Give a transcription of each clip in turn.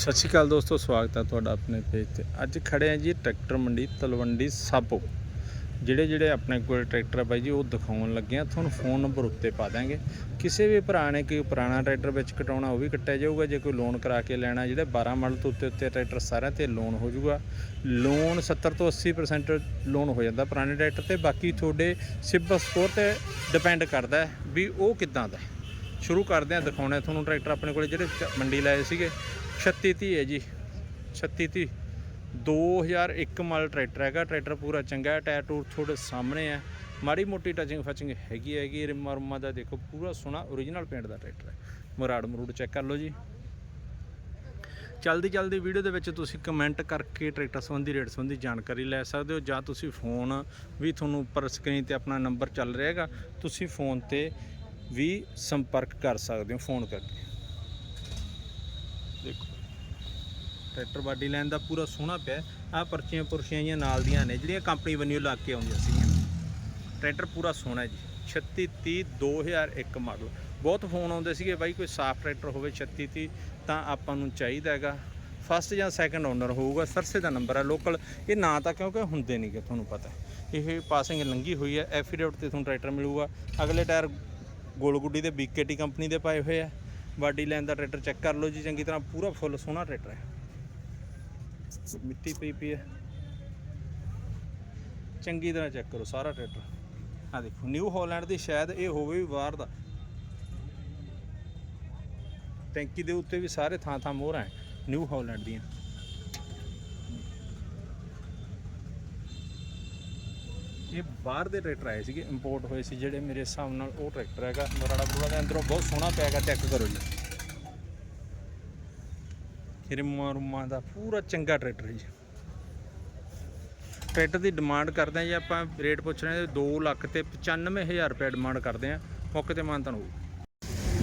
ਸਤਿ ਸ਼੍ਰੀ ਅਕਾਲ ਦੋਸਤੋ, ਸਵਾਗਤ ਹੈ ਤੁਹਾਡਾ ਆਪਣੇ ਪੇਜ ਤੇ। ਅੱਜ ਖੜੇ ਆ ਜੀ ਟਰੈਕਟਰ ਮੰਡੀ ਤਲਵੰਡੀ ਸਾਬੋ। ਜਿਹੜੇ ਜਿਹੜੇ ਆਪਣੇ ਕੋਲ ਟਰੈਕਟਰ ਆ ਬਾਈ ਜੀ, ਉਹ ਦਿਖਾਉਣ ਲੱਗੇ ਆ ਤੁਹਾਨੂੰ ਫੋਨ ਨੰਬਰ ਉੱਤੇ ਪਾ ਦਾਂਗੇ ਕਿਸੇ ਵੀ ਭਰਾ ਨੇ ਕੋਈ ਪੁਰਾਣਾ ਟਰੈਕਟਰ ਵਿੱਚ ਕਟਾਉਣਾ, ਉਹ ਵੀ ਕੱਟਿਆ ਜਾਊਗਾ। ਜੇ ਕੋਈ ਲੋਨ ਕਰਾ ਕੇ ਲੈਣਾ, ਜਿਹੜੇ 12 ਮਾਡਲ ਤੋਂ ਉੱਤੇ ਉੱਤੇ ਟਰੈਕਟਰ ਸਾਰਿਆਂ ਤੇ ਲੋਨ ਹੋ ਜਾਊਗਾ। ਲੋਨ 70 ਤੋਂ 80% ਲੋਨ ਹੋ ਜਾਂਦਾ ਪੁਰਾਣੇ ਟਰੈਕਟਰ ਤੇ। ਬਾਕੀ ਤੁਹਾਡੇ ਸਿਬਲ ਸਕੋਰ ਤੇ ਡਿਪੈਂਡ ਕਰਦਾ ਵੀ ਉਹ ਕਿੱਦਾਂ ਦਾ ਸ਼ੁਰੂ ਕਰਦੇ ਆ ਦਿਖਾਉਣਾ ਤੁਹਾਨੂੰ ਟਰੈਕਟਰ ਆਪਣੇ ਕੋਲੇ ਜਿਹੜੇ ਮੰਡੀ ਲਾਏ ਸੀਗੇ 3630 ਹੈ ਜੀ। 3630 2001 ਮਾਡਲ ਟਰੈਕਟਰ ਹੈਗਾ। ਟਰੈਕਟਰ ਪੂਰਾ ਚੰਗਾ ਹੈ। ਟਾਇਰ ਟੂਰ ਤੁਹਾਡੇ ਸਾਹਮਣੇ ਹੈ। ਮਾੜੀ ਮੋਟੀ ਟਚਿੰਗ ਫਚਿੰਗ ਹੈਗੀ ਹੈਗੀ ਰਿਮਾ ਰੁਮਾ ਦਾ ਦੇਖੋ, ਪੂਰਾ ਸੋਹਣਾ origignal ਪੇਂਟ ਦਾ ਟਰੈਕਟਰ ਹੈ। ਮਰਾੜ ਮਰੂੜ ਚੈੱਕ ਕਰ ਲਓ ਜੀ। ਜਲਦੀ ਜਲਦੀ ਵੀਡੀਓ ਦੇ ਵਿੱਚ ਤੁਸੀਂ ਕਮੈਂਟ ਕਰਕੇ ਟਰੈਕਟਰ ਸੰਬੰਧੀ ਰੇਟ ਸੰਬੰਧੀ ਜਾਣਕਾਰੀ ਲੈ ਸਕਦੇ ਹੋ ਜਾਂ ਤੁਸੀਂ ਫੋਨ ਵੀ ਤੁਹਾਨੂੰ ਉੱਪਰ ਸਕਰੀਨ ਤੇ ਆਪਣਾ ਨੰਬਰ ਚੱਲ ਰਿਹਾ ਹੈਗਾ, ਤੁਸੀਂ ਫੋਨ ਤੇ ਵੀ ਸੰਪਰਕ ਕਰ ਸਕਦੇ ਹੋ ਫੋਨ ਕਰਕੇ। ਦੇਖੋ। ਟਰੈਕਟਰ ਬਾਡੀ ਲਾਈਨ ਦਾ ਪੂਰਾ ਸੋਹਣਾ ਪਿਆ ਆ ਪਰਚੀਆਂ ਪੁਰਸ਼ੀਆਂ ਜੀਆਂ ਨਾਲ ਦੀਆਂ ਨੇ, ਜਿਹੜੀਆਂ ਕੰਪਨੀ ਵੱਲੋਂ ਲਾ ਕੇ ਆਉਂਦੀਆਂ ਸੀਗੀਆਂ। ਟਰੈਕਟਰ ਪੂਰਾ ਸੋਹਣਾ ਹੈ ਜੀ। 3630 2001 ਮਾਡਲ ਬਹੁਤ ਫੋਨ ਆਉਂਦੇ ਸੀਗੇ ਬਾਈ, ਕੋਈ ਸਾਫ਼ ਟਰੈਕਟਰ ਹੋਵੇ 3630 ਤਾਂ ਆਪਾਂ ਨੂੰ ਚਾਹੀਦਾ ਹੈਗਾ। ਫਸਟ ਜਾਂ ਸੈਕੰਡ ਓਨਰ ਹੋਊਗਾ, ਸਰਸੇ ਦਾ ਨੰਬਰ ਹੈ ਲੋਕਲ ਇਹ ਨਾ ਤਾਂ ਕਿਉਂਕਿ ਹੁੰਦੇ ਨਹੀਂਗੇ ਤੁਹਾਨੂੰ ਪਤਾ ਇਹ ਪਾਸਿੰਗ ਲੰਗੀ ਹੋਈ ਹੈ ਐਫੀਡੇਵਿਟ ਤੇ ਤੁਹਾਨੂੰ ਟਰੈਕਟਰ ਮਿਲੂਗਾ। ਅਗਲੇ ਟਾਇਰ ਗੋਲਗੁੱਡੀ ਦੇ ਬੀਕੇਟੀ ਕੰਪਨੀ ਦੇ ਪਾਏ ਹੋਏ ਆ। ਬਾਡੀ ਲਾਈਨ ਦਾ ਟਰੈਕਟਰ ਚੈੱਕ ਕਰ ਲਓ ਜੀ, ਚੰਗੀ ਤਰ੍ਹਾਂ ਪੂਰਾ ਫੁੱਲ ਸੋਹਣਾ ਟਰੈਕਟਰ ਹੈ। ਮਿੱਟੀ ਪਈ ਪਈ ਹੈ। ਚੰਗੀ ਤਰ੍ਹਾਂ ਚੈੱਕ ਕਰੋ ਸਾਰਾ ਟਰੈਕਟਰ। ਆ ਦੇਖੋ ਨਿਊ ਹਾਲੈਂਡ ਦੀ ਸ਼ਾਇਦ ਇਹ ਹੋਵੇ ਵੀ ਬਾਹਰ ਦਾ। ਟੈਂਕੀ ਦੇ ਉੱਤੇ ਵੀ ਸਾਰੇ ਥਾਂ ਥਾਂ ਮੋਹਰਾਂ ਹੈ ਨਿਊ ਹਾਲੈਂਡ ਦੀਆਂ। ਇਹ ਬਾਹਰ ਦੇ ਟਰੈਕਟਰ ਆਏ ਸੀਗੇ ਇੰਪੋਰਟ ਹੋਏ ਸੀ, ਜਿਹੜੇ ਮੇਰੇ ਹਿਸਾਬ ਨਾਲ ਉਹ ਟਰੈਕਟਰ ਹੈਗਾ, ਮਰਾੜਾ ਬੁਰਾ ਦੇ ਅੰਦਰੋਂ ਬਹੁਤ ਸੋਹਣਾ ਪਿਆ ਹੈਗਾ ਚੈੱਕ ਕਰੋ ਜੀ। ਰਿਮਾ ਰੁਮਾ ਦਾ ਪੂਰਾ ਚੰਗਾ ਟਰੈਕਟਰ ਹੈ ਜੀ। ਟਰੈਕਟਰ ਦੀ ਡਿਮਾਂਡ ਕਰਦੇ ਆ ਜੀ ਆਪਾਂ, ਰੇਟ ਪੁੱਛ ਰਹੇ ਹਾਂ 2 ਲੱਖ ਤੇ 95000 ਰੁਪਏ ਡਿਮਾਂਡ ਕਰਦੇ ਆ ਮੌਕੇ ਤੇ ਮਾਨ ਤੁਹਾਨੂੰ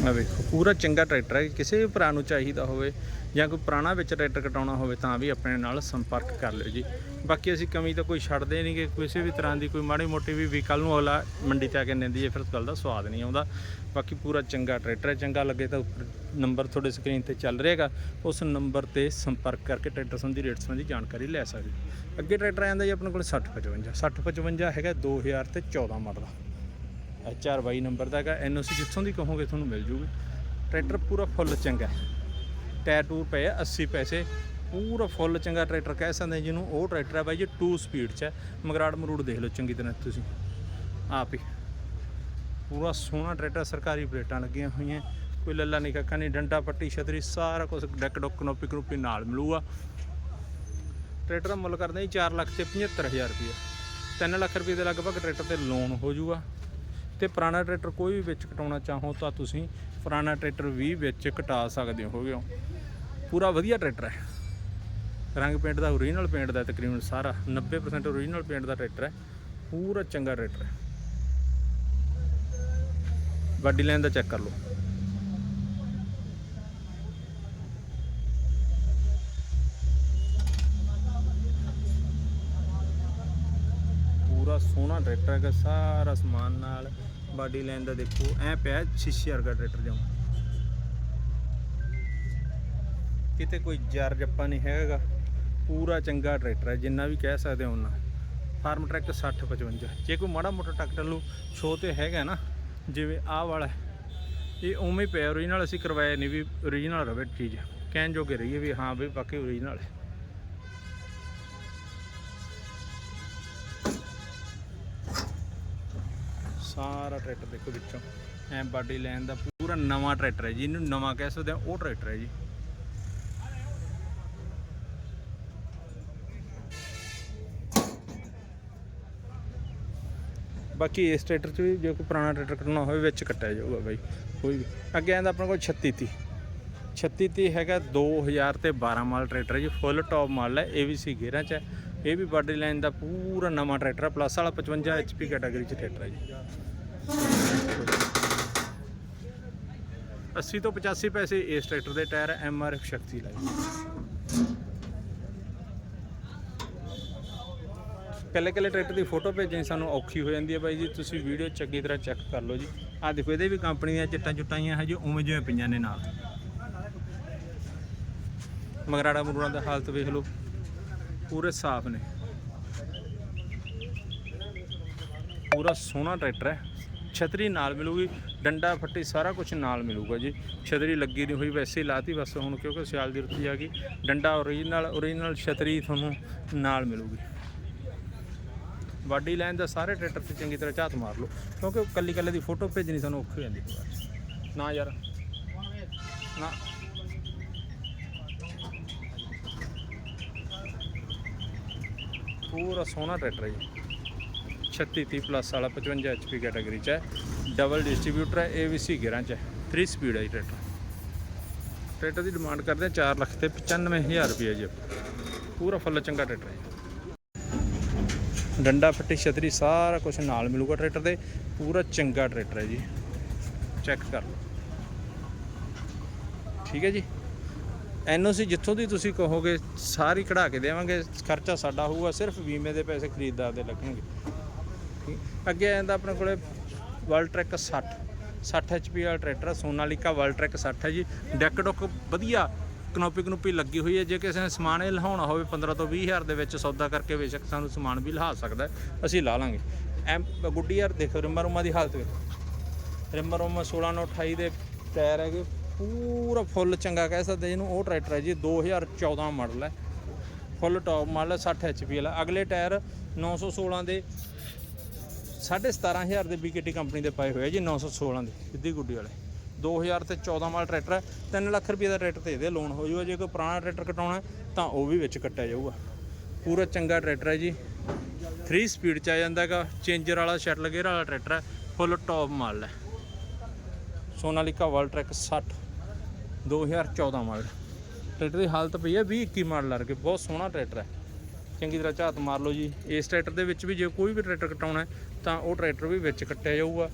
ਆ ਵੇਖੋ, ਪੂਰਾ ਚੰਗਾ ਟਰੈਕਟਰ ਹੈ, ਕਿਸੇ ਵੀ ਭਰਾ ਨੂੰ ਚਾਹੀਦਾ ਹੋਵੇ ਜਾਂ ਕੋਈ ਪੁਰਾਣਾ ਵਿੱਚ ਟਰੈਕਟਰ ਕਟਾਉਣਾ ਹੋਵੇ ਤਾਂ ਵੀ ਆਪਣੇ ਨਾਲ ਸੰਪਰਕ ਕਰ ਲਿਓ ਜੀ। ਬਾਕੀ ਅਸੀਂ ਕਮੀ ਤਾਂ ਕੋਈ ਛੱਡਦੇ ਨਹੀਂ ਨਹੀਂਗੇ ਕਿਸੇ ਵੀ ਤਰ੍ਹਾਂ ਦੀ ਕੋਈ ਮਾੜੀ ਮੋਟੀ ਵੀ ਵੀ ਨੂੰ ਅਗਲਾ ਮੰਡੀ ਤੇ ਆ ਕੇ ਲੈਂਦੀ ਜੇ, ਫਿਰ ਉਸ ਗੱਲ ਦਾ ਸਵਾਦ ਨਹੀਂ ਆਉਂਦਾ। ਬਾਕੀ ਪੂਰਾ ਚੰਗਾ ਟਰੈਕਟਰ ਹੈ, ਚੰਗਾ ਲੱਗੇ ਤਾਂ ਉੱਪਰ ਨੰਬਰ ਤੁਹਾਡੇ ਸਕਰੀਨ ਤੇ ਚੱਲ ਰਿਹਾਗਾ ਉਸ ਨੰਬਰ ਤੇ ਸੰਪਰਕ ਕਰਕੇ ਟਰੈਕਟਰ ਸੰਬੰਧੀ ਰੇਟ ਸੰਬੰਧੀ ਜਾਣਕਾਰੀ ਲੈ ਸਕਦੇ ਅੱਗੇ ਟਰੈਕਟਰ ਆ ਜੀ, ਆਪਣੇ ਕੋਲ 6055 6055 ਹੈਗਾ 2014 ਮਾਡਲ ਐਚ ਆਰ 22 ਨੰਬਰ ਦਾ ਹੈਗਾ। ਐਨ ਓ ਸੀ ਜਿੱਥੋਂ ਦੀ ਕਹੋਗੇ ਤੁਹਾਨੂੰ ਮਿਲ ਜੂਗੀ। ਟਰੈਕਟਰ ਪੂਰਾ ਫੁੱਲ ਚੰਗਾ ਟਾਇਰ ਟੂਰ ਪਏ ਆ 80 ਪੈਸੇ। ਪੂਰਾ ਫੁੱਲ ਚੰਗਾ ਟਰੈਕਟਰ ਕਹਿ ਸਕਦੇ ਜਿਹਨੂੰ। ਉਹ ਟਰੈਕਟਰ ਹੈ ਬਾਈ ਜੀ 2 ਸਪੀਡ 'ਚ ਹੈ। ਮਗਰਾੜ ਮਰੂੜ ਦੇਖ ਲਓ ਚੰਗੀ ਤਰ੍ਹਾਂ ਤੁਸੀਂ। ਆਪ ਹੀ। ਪੂਰਾ ਸੋਹਣਾ ਟਰੈਕਟਰ ਸਰਕਾਰੀ ਪਲੇਟਾਂ ਲੱਗੀਆਂ ਹੋਈਆਂ। ਕੋਈ ਲੱਲਾ ਨਹੀਂ ਕੱਕਾ ਨਹੀਂ ਡੰਡਾ ਪੱਟੀ ਛਤਰੀ, ਸਾਰਾ ਕੁਝ ਡੈਕ ਡੁੱਕ ਨੋਪੀ ਕਰੂਪੀ ਨਾਲ ਮਿਲੂਗਾ। ਟਰੈਕਟਰ ਦਾ ਮੁੱਲ ਕਰਦੇ ਜੀ 4 ਲੱਖ ਤੇ 75000 ਰੁਪਏ 3 ਲੱਖ ਰੁਪਏ ਦੇ ਲਗਭਗ ਟਰੈਕਟਰ ਤੇ ਲੋਨ ਹੋ ਜਾਊਗਾ ਤੇ ਪੁਰਾਣਾ ਟਰੈਕਟਰ ਕੋਈ ਵੀ ਵਿੱਚ ਕਟਾਉਣਾ ਚਾਹੋ ਤਾਂ ਤੁਸੀਂ ਪੁਰਾਣਾ ਟਰੈਕਟਰ ਵੀ ਵਿੱਚ ਕਟਾ ਸਕਦੇ ਹੋਗੇ ਪੂਰਾ ਵਧੀਆ ਟਰੈਕਟਰ ਹੈ। ਰੰਗ ਪੇਂਟ ਦਾ ਓਰੀਜਨਲ ਪੇਂਟ ਦਾ ਤਕਰੀਬਨ ਸਾਰਾ 90% ਓਰੀਜਨਲ ਪੇਂਟ ਦਾ ਟਰੈਕਟਰ ਹੈ। ਪੂਰਾ ਚੰਗਾ ਟਰੈਕਟਰ ਹੈ। ਗੱਡੀ ਲੈਣ ਦਾ ਚੈੱਕ ਕਰ ਲਓ। ਪੂਰਾ ਸੋਹਣਾ ਟਰੈਕਟਰ ਹੈਗਾ, ਸਾਰਾ ਸਮਾਨ ਨਾਲ ਬਾਡੀ ਲਾਈਨ ਦਾ ਦੇਖੋ, ਐ ਪਿਆ ਸ਼ੀਸ਼ੇ ਵਰਗਾ ਟਰੈਕਟਰ ਜਮਾ ਕਿਤੇ ਕੋਈ ਜਰ ਜੱਪਾ ਨਹੀਂ ਹੈਗਾ, ਪੂਰਾ ਚੰਗਾ ਟਰੈਕਟਰ ਹੈ, ਜਿੰਨਾ ਵੀ ਕਹਿ ਸਕਦੇ ਹੋ ਉਹਨਾਂ। ਫਾਰਮ ਟਰੈਕ 60 55 ਜੇ ਕੋਈ ਮਾੜਾ ਮੋਟਾ ਟਰੈਕਟਰ ਲੂ ਸ਼ੋ ਤੇ ਹੈਗਾ ਨਾ, ਜਿਵੇਂ ਆਹ ਵਾਲਾ ਇਹ ਉਵੇਂ ਹੀ ਪਿਆ ਓਰੀਜਨਲ ਅਸੀਂ ਕਰਵਾਇਆ ਨਹੀਂ ਵੀ ਓਰੀਜਨਲ ਰਵੇ ਚੀਜ਼ ਕਹਿਣ ਜੋਗੇ ਰਹੀਏ ਵੀ ਹਾਂ ਵੀ ਬਾਕੀ ਓਰੀਜਨਲ ਹੈ। ਸਾਰਾ ਟਰੈਕਟਰ ਦੇਖੋ ਵਿੱਚੋਂ। ਐ ਬਾਡੀ ਲਾਈਨ ਦਾ ਪੂਰਾ ਨਵਾਂ ਟਰੈਕਟਰ ਹੈ ਜੀ। ਇਹਨੂੰ ਨਵਾਂ ਕਹਿ ਸਕਦੇ ਆ ਉਹ ਟਰੈਕਟਰ ਹੈ ਜੀ। ਬਾਕੀ ਇਸ ਟਰੈਕਟਰ 'ਚ ਵੀ ਜੇ ਕੋਈ ਪੁਰਾਣਾ ਟਰੈਕਟਰ ਕੱਟਣਾ ਹੋਵੇ, ਵਿੱਚ ਕੱਟਿਆ ਜਾਊਗਾ ਬਾਈ। ਕੋਈ ਵੀ। ਅੱਗੇ ਆਂਦਾ ਆਪਣੇ ਕੋਲ 36 30 36 30 ਹੈਗਾ 2000 ਤੇ 12 ਮਾਲ ਟਰੈਕਟਰ ਹੈ ਜੀ। ਫੁੱਲ ਟੌਪ ਮਾਲ ਹੈ ਏਬੀਸੀ ਗੇਅਰਾਂ 'ਚ ਹੈ। ਇਹ ਵੀ ਬਾਡੀ ਲਾਈਨ ਦਾ ਪੂਰਾ ਨਵਾਂ ਟਰੈਕਟਰ ਹੈ। ਪਲੱਸ ਵਾਲਾ 55 ਐਚਪੀ ਕੈਟਾਗਰੀ 'ਚ ਟਰੈਕਟਰ ਹੈ ਜੀ। 80 ਤੋਂ 85 ਪੈਸੇ ਇਸ ਟਰੈਕਟਰ ਦੇ ਟਾਇਰ ਐਮਆਰਐਫ ਸ਼ਕਤੀ ਲਾਈ ਕੱਲੇ ਕੱਲੇ ਟਰੈਕਟਰ ਦੀ ਫੋਟੋ ਭੇਜਣੀ ਸਾਨੂੰ ਔਖੀ ਹੋ ਜਾਂਦੀ ਹੈ ਬਾਈ ਜੀ। ਤੁਸੀਂ ਵੀਡੀਓ ਚੰਗੀ ਤਰ੍ਹਾਂ ਚੈੱਕ ਕਰ ਲਓ ਜੀ। ਆਹ ਦੇਖੋ, ਇਹਦੇ ਵੀ ਕੰਪਨੀ ਦੀਆਂ ਚਿੱਟਾਂ ਚੁੱਟਾਂ ਹਜੇ ਉਵੇਂ ਜਿਵੇਂ ਪਈਆਂ ਨੇ ਨਾਲ। ਮਗਰਾੜਾ ਮਗਰੂੜਾ ਦਾ ਹਾਲਤ ਵੇਖ ਲਓ। ਪੂਰੇ ਸਾਫ਼ ਨੇ। ਪੂਰਾ ਸੋਹਣਾ ਟਰੈਕਟਰ ਹੈ। ਛਤਰੀ ਨਾਲ ਮਿਲੂਗੀ, ਡੰਡਾ ਫੱਟੀ ਸਾਰਾ ਕੁਝ ਨਾਲ ਮਿਲੂਗਾ ਜੀ। ਛਤਰੀ ਲੱਗੀ ਨਹੀਂ ਹੋਈ, ਵੈਸੇ ਹੀ ਲਾਤੀ, ਬਸ ਹੁਣ ਕਿਉਂਕਿ ਸਿਆਲ ਦੀ ਰੁੱਤੀ ਆ ਗਈ। ਡੰਡਾ ਓਰੀਜਨਲ ਓਰੀਜਨਲ ਛਤਰੀ ਤੁਹਾਨੂੰ ਨਾਲ ਮਿਲੂਗੀ। ਬਾਡੀ ਲਾਈਨ ਦਾ ਸਾਰੇ ਟਰੈਕਟਰ ਤੇ ਚੰਗੀ ਤਰ੍ਹਾਂ ਝਾਤ ਮਾਰ ਲਓ, ਕਿਉਂਕਿ ਕੱਲੀ ਕੱਲੇ ਦੀ ਫੋਟੋ ਭੇਜਣੀ ਤੁਹਾਨੂੰ ਔਖੀ ਜਾਂਦੀ ਹੈ। ਨਾ ਯਾਰ। ਨਾ। ਪੂਰਾ ਸੋਹਣਾ ਟਰੈਕਟਰ ਹੈ ਜੀ। 36 30 ਪਲੱਸ ਵਾਲਾ 55 HP ਕੈਟਾਗਰੀ ਚ ਹੈ ਡਬਲ ਡਿਸਟ੍ਰੀਬਿਊਟਰ ਹੈ ABC ਗੇਅਰਾਂ ਚ ਹੈ 3 ਸਪੀਡ ਹੈ ਜੀ ਟਰੈਕਟਰ ਟਰੈਕਟਰ ਦੀ ਡਿਮਾਂਡ ਕਰਦੇ ਆ 4 ਲੱਖ ਤੇ 95000 ਰੁਪਏ ਜੀ ਪੂਰਾ ਫੁੱਲ ਚੰਗਾ ਟਰੈਕਟਰ ਹੈ ਡੰਡਾ ਫੱਟੀ ਛਤਰੀ ਸਾਰਾ ਕੁਝ ਨਾਲ ਮਿਲੂਗਾ ਟਰੈਕਟਰ ਦੇ ਪੂਰਾ ਚੰਗਾ ਟਰੈਕਟਰ ਹੈ ਜੀ ਚੈੱਕ ਕਰ ਲਓ ਠੀਕ ਹੈ ਜੀ ਐਨਓਸੀ ਜਿੱਥੋਂ ਦੀ ਤੁਸੀਂ ਕਹੋਗੇ ਸਾਰੀ ਕਢਾ ਕੇ ਦੇਵਾਂਗੇ ਖਰਚਾ ਸਾਡਾ ਹੋਊਗਾ ਸਿਰਫ ਬੀਮੇ ਦੇ ਪੈਸੇ ਖਰੀਦਦਾਰ ਦੇ ਲੱਗਣਗੇ ਠੀਕ। ਅੱਗੇ ਜਾਂਦਾ ਆਪਣੇ ਕੋਲੇ ਵਰਲਡ ਟਰੈਕ 60 60 ਐਚਪੀ ਵਾਲਾ ਟਰੈਕਟਰ ਹੈ ਸੋਨਾਲੀਕਾ ਵਰਲਡ ਟਰੈਕ 60 ਹੈ ਜੀ। ਡੈਕ ਡੁੱਕ ਵਧੀਆ, ਕਨੋਪੀ ਕਨੋਪੀ ਲੱਗੀ ਹੋਈ ਹੈ। ਜੇ ਕਿਸੇ ਨੇ ਸਮਾਨ ਇਹ ਲਹਾਉਣਾ ਹੋਵੇ 15 ਤੋਂ 20 ਹਜ਼ਾਰ ਦੇ ਵਿੱਚ, ਸੌਦਾ ਕਰਕੇ ਬੇਸ਼ੱਕ ਸਾਨੂੰ ਸਮਾਨ ਵੀ ਲਹਾ ਸਕਦਾ ਅਸੀਂ ਲਾ ਲਾਂਗੇ। ਐਮ, ਗੁੱਡੀ ਯਾਰ ਦੇਖੋ, ਰਿਮਾ ਰੁਮਾ ਦੀ ਹਾਲਤ ਵੇਖੋ। ਰਿਮਾ ਰੁਮਾ 16 ਨੂੰ 28 ਦੇ ਟਾਇਰ ਹੈਗੇ, ਪੂਰਾ ਫੁੱਲ ਚੰਗਾ ਕਹਿ ਸਕਦੇ ਜਿਹਨੂੰ ਉਹ ਟਰੈਕਟਰ ਹੈ ਜੀ 2014 ਮਾਡਲ ਹੈ। ਫੁੱਲ ਟੌਪ ਮਾਡਲ ਹੈ 60 ਐਚਪੀ ਵਾਲਾ। ਅਗਲੇ ਟਾਇਰ 916 ਦੇ 17500 ਦੇ ਬੀਕੇਟੀ ਕੰਪਨੀ ਦੇ ਪਾਏ ਹੋਏ ਆ ਜੀ 916 ਦੇ, ਸਿੱਧੀ ਗੁੱਡੀ ਵਾਲੇ। 2000 ਤੇ 14 ਮਾਲ ਟਰੈਕਟਰ ਹੈ 3 ਲੱਖ ਰੁਪਏ ਦਾ ਟਰੈਕਟਰ ਤੇ ਇਹਦੇ ਲੋਨ ਹੋ ਜਾਊਗਾ ਜੇ ਕੋਈ ਪੁਰਾਣਾ ਟਰੈਕਟਰ ਕਟਾਉਣਾ ਤਾਂ ਉਹ ਵੀ ਵਿੱਚ ਕੱਟਿਆ ਜਾਊਗਾ। ਪੂਰਾ ਚੰਗਾ ਟਰੈਕਟਰ ਹੈ ਜੀ। 3 ਸਪੀਡ ਚ ਆ ਜਾਂਦਾ ਹੈਗਾ ਚੇਂਜਰ ਵਾਲਾ ਸ਼ਟਲ ਗੇਅਰ ਵਾਲਾ ਟਰੈਕਟਰ ਹੈ ਫੁੱਲ ਟੌਪ ਮਾਲ ਹੈ। Sonalika world track 60 2014 model tractor ਦੀ ਹਾਲਤ ਪਈ ਹੈ 20 21 ਮਾਡਲ ਵਰਗੇ ਬਹੁਤ ਸੋਹਣਾ ਟਰੈਕਟਰ ਹੈ। ਚੰਗੀ ਤਰ੍ਹਾਂ ਝਾਤ ਮਾਰ ਲਓ ਜੀ। ਇਸ ਟਰੈਕਟਰ ਦੇ ਵਿੱਚ ਵੀ ਜੇ ਕੋਈ ਵੀ ਟਰੈਕਟਰ ਕਟਾਉਣਾ ਤਾਂ ਉਹ ਟਰੈਕਟਰ ਵੀ ਵਿੱਚ ਕੱਟਿਆ ਜਾਊਗਾ।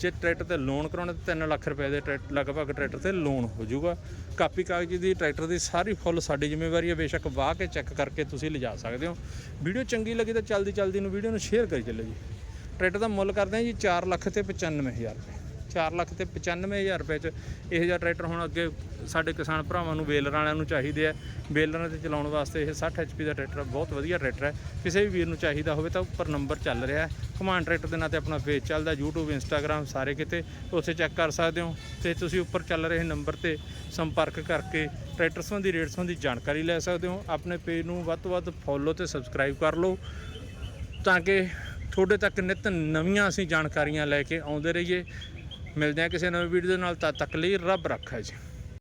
ਜੇ ਟਰੈਕਟਰ ਤੇ ਲੋਨ ਕਰਾਉਣਾ ਤਾਂ 3 ਲੱਖ ਰੁਪਏ ਦੇ ਟਰੈਕਟਰ ਲਗਭਗ ਟਰੈਕਟਰ ਤੇ ਲੋਨ ਹੋ ਜਾਊਗਾ। ਕਾਪੀ ਕਾਗਜ਼ ਦੀ, ਟਰੈਕਟਰ ਦੀ ਸਾਰੀ ਫੁੱਲ ਸਾਡੀ ਜ਼ਿੰਮੇਵਾਰੀ ਹੈ। ਬੇਸ਼ੱਕ ਵਾਹ ਕੇ ਚੈੱਕ ਕਰਕੇ ਤੁਸੀਂ ਲਿਜਾ ਸਕਦੇ ਹੋ। ਵੀਡੀਓ ਚੰਗੀ ਲੱਗੀ ਤਾਂ ਜਲਦੀ ਜਲਦੀ ਨੂੰ ਵੀਡੀਓ ਨੂੰ ਸ਼ੇਅਰ ਕਰੀ ਚੱਲੋ ਜੀ। ਟਰੈਕਟਰ ਦਾ ਮੁੱਲ ਕਰਦੇ ਹਾਂ ਜੀ 4 ਲੱਖ ਤੇ 95000 ਰੁਪਏ। 4 ਲੱਖ ਤੇ 95000 ਰੁਪਏ ਚ ਇਹੋ ਜਿਹਾ ਟਰੈਕਟਰ ਹੁਣ ਅੱਗੇ ਸਾਡੇ ਕਿਸਾਨ ਭਰਾਵਾਂ ਨੂੰ ਬੇਲਰ ਵਾਲਿਆਂ ਨੂੰ ਚਾਹੀਦੇ ਆ। ਬੇਲਰਾਂ ਤੇ ਚਲਾਉਣ ਵਾਸਤੇ ਇਹ 60 HP ਦਾ ਟਰੈਕਟਰ ਬਹੁਤ ਵਧੀਆ ਟਰੈਕਟਰ ਹੈ ਕਿਸੇ ਵੀ ਵੀਰ ਨੂੰ ਚਾਹੀਦਾ ਹੋਵੇ ਤਾਂ ਉੱਪਰ ਨੰਬਰ ਚੱਲ ਰਿਹਾ ਹੈ। ਕਮਾਂਡ ਟਰੈਕਟਰ ਦੇ ਨਾਂ ਤੇ ਆਪਣਾ ਪੇਜ ਚੱਲਦਾ, YouTube, Instagram, ਸਾਰੇ ਕਿਤੇ ਉੱਥੇ ਚੈੱਕ ਕਰ ਸਕਦੇ ਹੋ। ਤੇ ਤੁਸੀਂ ਉੱਪਰ ਚੱਲ ਰਹੇ ਨੰਬਰ ਤੇ ਸੰਪਰਕ ਕਰਕੇ ਟਰੈਕਟਰ ਸੰਬੰਧੀ, ਰੇਟ ਸੰਬੰਧੀ ਜਾਣਕਾਰੀ ਲੈ ਸਕਦੇ ਹੋ। ਆਪਣੇ ਪੇਜ ਨੂੰ ਵੱਧ ਤੋਂ ਵੱਧ ਫੋਲੋ ਤੇ ਸਬਸਕ੍ਰਾਈਬ ਕਰ ਲਓ ਤਾਂ ਕਿ ਤੁਹਾਡੇ ਤੱਕ ਨਿਤ ਨਵੀਆਂ ਅਸੀਂ ਜਾਣਕਾਰੀਆਂ ਲੈ ਕੇ ਆਉਂਦੇ ਰਹੀਏ। ਮਿਲਦੇ ਹਾਂ ਕਿਸੇ ਨਵੀਂ ਵੀਡੀਓ ਦੇ ਨਾਲ ਤਦ ਤੱਕ ਲਈ ਰੱਬ ਰੱਖਾ ਜੀ।